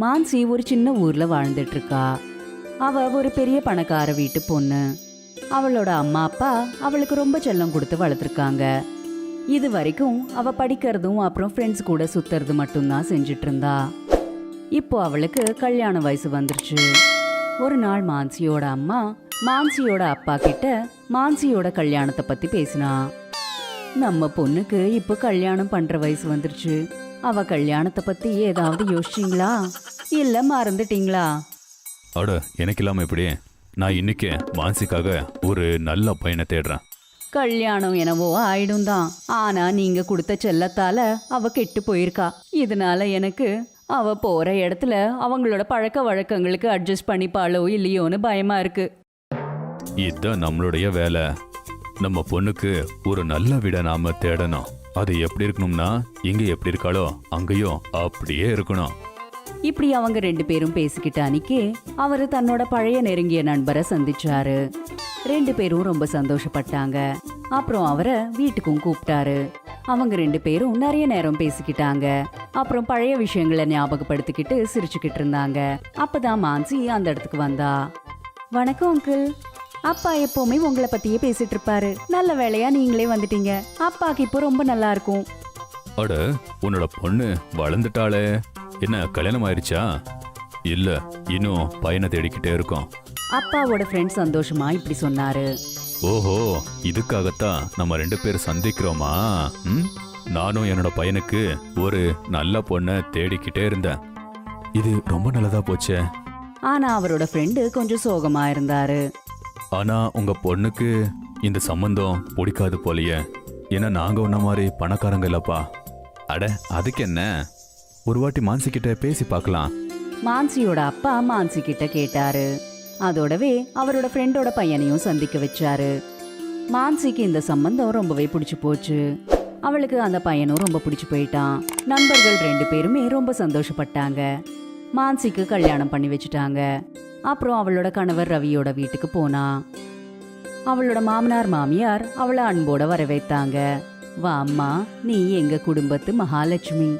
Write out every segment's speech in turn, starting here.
மான்சி ஒரு சின்ன ஊர்ல வாழ்ந்துட்டு இருக்கா அவ ஒரு பெரிய பணக்கார வீட்டு பொண்ணு. அவளோட அம்மா அப்பா அவளுக்கு ரொம்ப செல்லம் கொடுத்து வளர்த்துருக்காங்க. இது வரைக்கும் அவ படிக்கிறதும் அப்புறம் ஃப்ரெண்ட்ஸ் கூட சுத்துறது மட்டும்தான் செஞ்சுட்டு இருந்தா இப்போ அவளுக்கு கல்யாண வயசு வந்துருச்சு. ஒரு நாள் மான்சியோட அம்மா மான்சியோட அப்பா கிட்ட மான்சியோட கல்யாணத்தை பத்தி பேசினா. நம்ம பொண்ணுக்கு இப்போ கல்யாணம் பண்ற வயசு வந்துருச்சு. அவ கல்யாணத்தை பத்தி ஏதாவது யோசிச்சீங்களா? இல்ல மறந்துட்டீங்களா? அட எனக்கு இல்லாம எப்படி? நான் இன்னைக்கு மான்சிக்காக ஒரு நல்ல பையனை தேடுறேன். கல்யாணம் என்னவோ ஆயிடும் தான். ஆனா நீங்க கொடுத்த செல்லத்தால அவ கெட்டு போயிருக்கா. இதனால எனக்கு அவ போற இடத்துல அவங்களோட பழக்க வழக்கங்களுக்கு அட்ஜஸ்ட் பண்ணிப்பாளோ இல்லையோன்னு பயமா இருக்கு. இதுதான் நம்மளுடைய வேலை. நம்ம பொண்ணுக்கு ஒரு நல்ல வீட நாம தேடணும். அது எப்படி இருக்கணும்னா இங்க எப்படி இருக்காளோ அங்கேயும் அப்படியே இருக்கணும். இப்படி அவங்க ரெண்டு பேரும் பேசிக்கிட்ட அன்னைக்கு அவரு தன்னோட பழைய நெருங்கிய நண்பரை சந்திச்சாரு. ரெண்டு பேரும் ரொம்ப சந்தோஷப்பட்டாங்க. அப்புறம் அவரை வீட்டுக்கும் கூப்பிட்டாரு. அவங்க ரெண்டு பேரும் நிறைய நேரம் பேசிக்கிட்டாங்க. அப்புறம் பழைய விஷயங்களை ஞாபகப்படுத்திக்கிட்டு சிரிச்சுக்கிட்டு இருந்தாங்க. அப்பதான் மான்சி அந்த இடத்துக்கு வந்தா. வணக்கம் அங்கிள் அப்பா எப்பவுமே உங்களை பத்தியே பேசிட்டு இருப்பாரு. நல்ல வேலையா நீங்களே வந்துட்டீங்க. அப்பாக்கு இப்போ ரொம்ப நல்லா இருக்கும். அட உன்னோட பொண்ணு வளர்ந்துட்டாளே. என்ன கல்யாணம் ஆயிருச்சா? இல்ல இன்னும் பையனை தேடிக்கிட்டே இருக்கோம். அப்பாவோட ஃப்ரெண்ட் சந்தோஷமா இப்படி சொன்னாரு? ஓஹோ இதுக்காகத்தான் நம்ம ரெண்டு பேர் சந்திக்கிறோமா? ம்? நானும் என்னோட பையனுக்கு ஒரு நல்ல பொண்ணை தேடிக்கிட்டே இருந்தேன். இது ரொம்ப நல்லதா போச்சே. ஆனா அவரோட ஃப்ரெண்டு கொஞ்சம் சோகமா இருந்தாரு. ஆனா உங்க பொண்ணுக்கு இந்த சம்பந்தம் பிடிக்காது போலயே. ஏன்னா நாங்க உன்ன மாதிரி பணக்காரங்க இல்லப்பா. அட அதுக்கு என்ன? ஒரு வாட்டி மான்சி கிட்ட பேசி பார்க்கலாம். மான்சியோட அப்பா மான்சி கிட்ட கேட்டாரு. அதோடவே அவரோட ஃப்ரெண்டோட பையனையும் சந்திக்க வச்சாரு. மான்சிக்கு இந்த சம்பந்தம் ரொம்பவே பிடிச்சு போச்சு. அவளுக்கு அந்த பையனும் ரொம்ப பிடிச்சு போயிட்டான். நண்பர்கள் ரெண்டு பேருமே ரொம்ப சந்தோஷப்பட்டாங்க. மான்சிக்கு கல்யாணம் பண்ணி வச்சுட்டாங்க. அப்புறம் அவளோட கணவர் ரவியோட வீட்டுக்கு போனா. அவளோட மாமனார் மாமியார் அவளை அன்போட வரவேத்தாங்க. வா அம்மா நீ எங்க குடும்பத்து மகாலட்சுமி.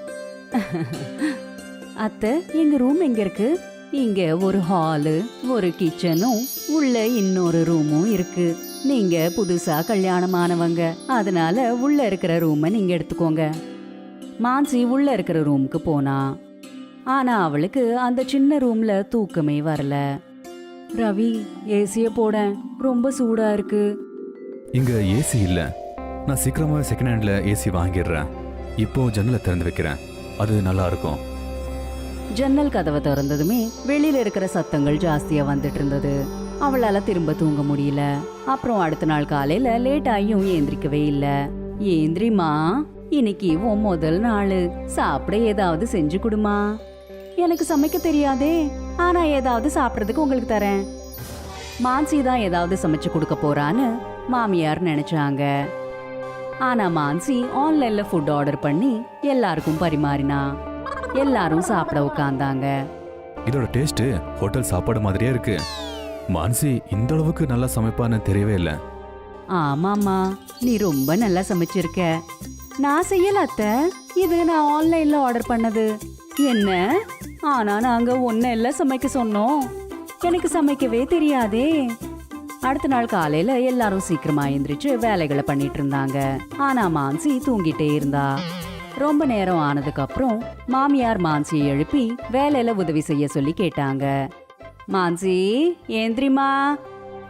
அத்தை எங்க ரூம் எங்க இருக்கு? இங்க ஒரு ஹாலு ஒரு கிச்சனும் உள்ள இன்னொரு ரூமும் இருக்கு. நீங்க புதுசா கல்யாணமானவங்க. அதனால உள்ள இருக்கிற ரூமை நீங்க எடுத்துக்கோங்க. மான்சி உள்ள இருக்கிற ரூமுக்கு போனா. ஆனா அவளுக்கு அந்த சின்ன ரூம்ல தூக்கமே வரல. ரவி ஏசிய போட ரொம்ப சூடா இருக்கு. இங்க ஏசி இல்ல. நான் சீக்கிரமா செகண்ட் ஹேண்ட்ல ஏசி வாங்கிடுறேன். இப்போ ஜன்னலை திறந்து வைக்கிறேன். அது நல்லா இருக்கும். ஜன்னல் கதவை திறந்ததுமே வெளியில இருக்கிற சத்தங்கள் ஜாஸ்தியா வந்துட்டு இருந்தது. அவளால திரும்ப தூங்க முடியல. அப்புறம் அடுத்த நாள் காலையில லேட் ஆகியும் ஏந்திரிக்கவே இல்ல. ஏந்திரிமா இன்னைக்கு உன் முதல் நாள். சாப்பிட ஏதாவது செஞ்சு கொடுமா. எனக்கு சமைக்க தெரியாதே. ஆனா ஏதாவது சாப்பிட்றதுக்கு உங்களுக்கு தரேன். மான்சி தான் ஏதாவது சமைச்சு கொடுக்க போறான்னு மாமியார் நினைச்சாங்க. ஆனா மான்சி ஆன்லைன்ல ஃபுட் ஆர்டர் பண்ணி எல்லாருக்கும் பரிமாறினா. எல்லாரும் சாப்பிட உட்கார்ந்தாங்க. இதோட டேஸ்ட் ஹோட்டல் சாப்பாடு மாதிரியே இருக்கு. மான்சி இந்த அளவுக்கு நல்லா சமைப்பான்னு தெரியவே இல்லை. ஆமாம்மா நீ ரொம்ப நல்லா சமைச்சிருக்க. நான் செய்யல அத்தை. இது நான் ஆன்லைன்ல ஆர்டர் பண்ணது. என்ன? ஆனா நாங்க ஒன்னும் இல்ல சமைக்க சொன்னோம். எனக்கு சமைக்கவே தெரியாதே. அடுத்த நாள் காலையில எல்லாரும் சீக்கிரமா எந்திரிச்சு வேலைகளை பண்ணிட்டு இருந்தாங்க. ஆனா மான்சி தூங்கிட்டே இருந்தா. ரொம்ப நேரம் ஆனதுக்கு அப்புறம் மாமியார் மான்சியை எழுப்பி வேலையில உதவி செய்ய சொல்லி கேட்டாங்க. மான்சி ஏந்திரிமா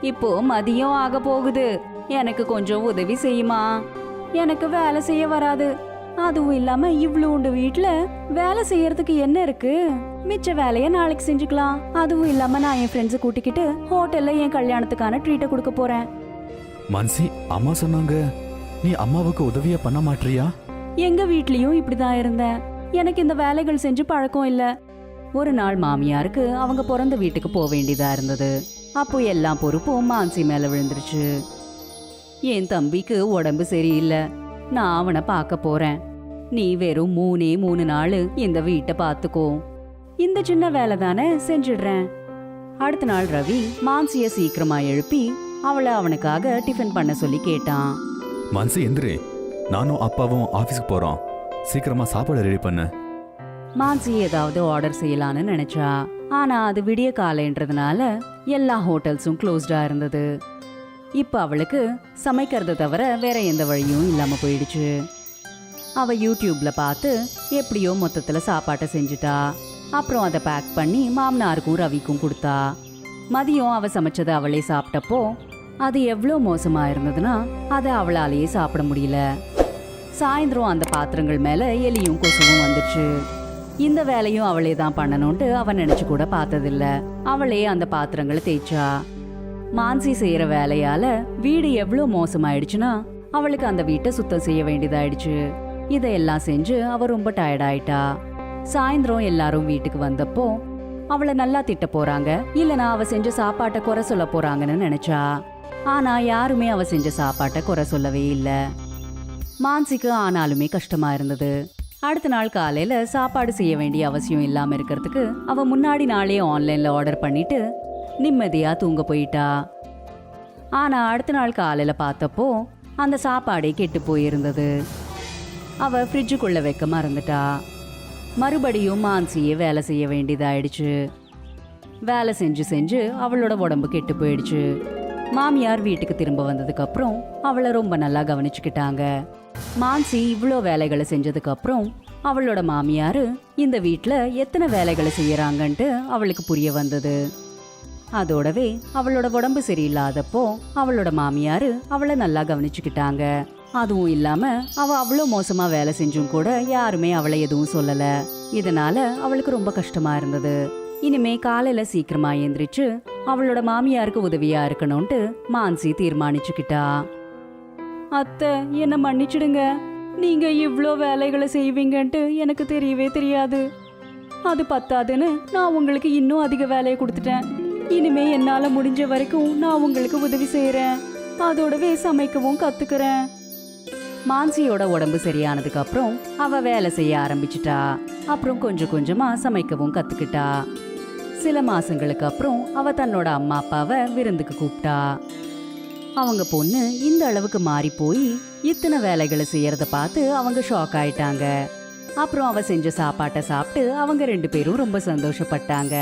இப்போ மதியம் ஆக போகுது. எனக்கு கொஞ்சம் உதவி செய்யுமா? எனக்கு வேலை செய்ய வராது. அதுவும் இல்லாம இவ்வளோண்டு வீட்ல வேலை செய்யறதுக்கு என்ன இருக்கு? மிச்ச வேலைய நாளைக்கு செஞ்சுக்கலாம். அதுவும் இல்லாம நான் என் ஃப்ரெண்ட்ஸை கூட்டிக்கிட்டு ஹோட்டல்ல என் கல்யாணத்துக்கான ட்ரீட்டை கொடுக்க போறேன். மான்சி அம்மா சொன்னாங்க. நீ அம்மாவுக்கு உதவியா பண்ண மாட்டியா? எங்க வீட்லயும் இப்படிதான் இருந்தேன். எனக்கு இந்த வேலைகள் செஞ்சு பழக்கம் இல்ல. ஒரு நாள் மாமியாருக்கு அவங்க பிறந்த வீட்டுக்கு போக வேண்டியதா இருந்தது. அப்போ எல்லா பொறுப்பும் மான்சி மேல விழுந்துருச்சு. என் தம்பிக்கு உடம்பு சரியில்லை. நான் அவனை பார்க்க போறேன். நீ வெறும் மூணே மூணு நாள் இந்த வீட்டை பார்த்துக்கோ. இந்த சின்ன வேலை தானே செஞ்சிடுறேன். அடுத்த நாள் ரவி மான்சிய சீக்கிரமா எழுப்பி அவளை அவனுக்காக டிஃபன் பண்ண சொல்லி கேட்டான். மான்சி எந்திரி. நானும் அப்பாவும் ஆபீஸ்க்கு போறோம். சீக்கிரமா சாப்பாடு ரெடி பண்ணு. மான்சி ஏதாவது ஆர்டர் செய்யலான்னு நினைச்சா. ஆனா அது விடிய காலைன்றதுனால எல்லா ஹோட்டல்ஸும் க்ளோஸ்டா இருந்தது. இப்போ அவளுக்கு சமைக்கிறத தவிர வேற எந்த வழியும் இல்லாமல் போயிடுச்சு. அவள் யூடியூப்பில் பார்த்து எப்படியோ மொத்தத்தில் சாப்பாட்டை செஞ்சுட்டா. அப்புறம் அதை பேக் பண்ணி மாமனாருக்கும் ரவிக்கும் கொடுத்தா. மதியம் அவள் சமைச்சதை அவளே சாப்பிட்டப்போ அது எவ்வளோ மோசமாக இருந்ததுன்னா அதை அவளாலேயே சாப்பிட முடியல. சாயந்தரம் அந்த பாத்திரங்கள் மேலே எலியும் கொசுவும் வந்துச்சு. இந்த வேலையும் அவளே தான் பண்ணணும்ட்டு அவன் நினச்சி கூட பார்த்ததில்ல. அவளே அந்த பாத்திரங்களை தேய்ச்சா. மான்சி செய்யற வேலையால வீடு எவ்வளோ மோசமாயிடுச்சுன்னா அவளுக்கு அந்த வீட்டை சுத்தம் செய்ய வேண்டியதாயிடுச்சு. இதையெல்லாம் செஞ்சு அவ ரொம்ப டயர்ட் ஆயிட்டா. சாயந்தரம் எல்லாரும் வீட்டுக்கு வந்தப்போ அவளை நல்லா திட்ட போறாங்க. இல்லனா அவ செஞ்ச சாப்பாட்டை குறை சொல்ல போறாங்கன்னு நினைச்சா. ஆனா யாருமே அவ செஞ்ச சாப்பாட்டை குறை சொல்லவே இல்ல. மான்சிக்கு ஆனாலுமே கஷ்டமா இருந்தது. அடுத்த நாள் காலையில சாப்பாடு செய்ய வேண்டிய அவசியம் இல்லாம இருக்கிறதுக்கு அவ முன்னாடி நாளே ஆன்லைன்ல ஆர்டர் பண்ணிட்டு நிம்மதியாக தூங்க போயிட்டா. ஆனால் அடுத்த நாள் காலையில் பார்த்தப்போ அந்த சாப்பாடே கெட்டு போயிருந்தது. அவள் ஃப்ரிட்ஜுக்குள்ளே வைக்க மறந்துட்டா. மறுபடியும் மான்சியே வேலை செய்ய வேண்டியதாயிடுச்சு. வேலை செஞ்சு செஞ்சு அவளோட உடம்பு கெட்டு போயிடுச்சு. மாமியார் வீட்டுக்கு திரும்ப வந்ததுக்கப்புறம் அவளை ரொம்ப நல்லா கவனிச்சுக்கிட்டாங்க. மான்சி இவ்வளோ வேலைகளை செஞ்சதுக்கப்புறம் அவளோட மாமியார் இந்த வீட்டில் எத்தனை வேலைகளை செய்கிறாங்கன்ட்டு அவளுக்கு புரிய வந்தது. அதோடவே அவளோட உடம்பு சரியில்லாதப்போ அவளோட மாமியாரு அவளை நல்லா கவனிச்சுக்கிட்டாங்க. அதுவும் இல்லாம அவ அவ்வளோ மோசமா வேலை செஞ்சும் கூட யாருமே அவளை எதுவும் சொல்லல. இதனால அவளுக்கு ரொம்ப கஷ்டமா இருந்தது. இனிமே காலையில சீக்கிரமா எந்திரிச்சு அவளோட மாமியாருக்கு உதவியா இருக்கணும்ட்டு மான்சி தீர்மானிச்சுக்கிட்டா. அத்தை என்ன மன்னிச்சிடுங்க. நீங்க இவ்வளோ வேலைகளை செய்வீங்கன்ட்டு எனக்கு தெரியவே தெரியாது. அது பத்தாதுன்னு நான் உங்களுக்கு இன்னும் அதிக வேலையை கொடுத்துட்டேன். இனிமே என்னால முடிஞ்ச வரைக்கும் நான் உங்களுக்கு உதவி செய்யறேன் அதோடவே சமைக்கவும் கத்துக்கிறேன். மான்சியோட உடம்பு சரியானதுக்கு அப்புறம் அவ வேலை செய்ய ஆரம்பிச்சிட்டா. அப்புறம் கொஞ்சம் கொஞ்சமா சமைக்கவும் கத்துக்கிட்டா. சில மாசங்களுக்கு அப்புறம் அவ தன்னோட அம்மா அப்பாவை விருந்துக்கு கூப்பிட்டா. அவங்க பொண்ணு இந்த அளவுக்கு மாறி போய் இத்தனை வேலைகளை செய்யறத பார்த்து அவங்க ஷாக் ஆயிட்டாங்க. அப்புறம் அவ செஞ்ச சாப்பாட்டை சாப்பிட்டு அவங்க ரெண்டு பேரும் ரொம்ப சந்தோஷப்பட்டாங்க.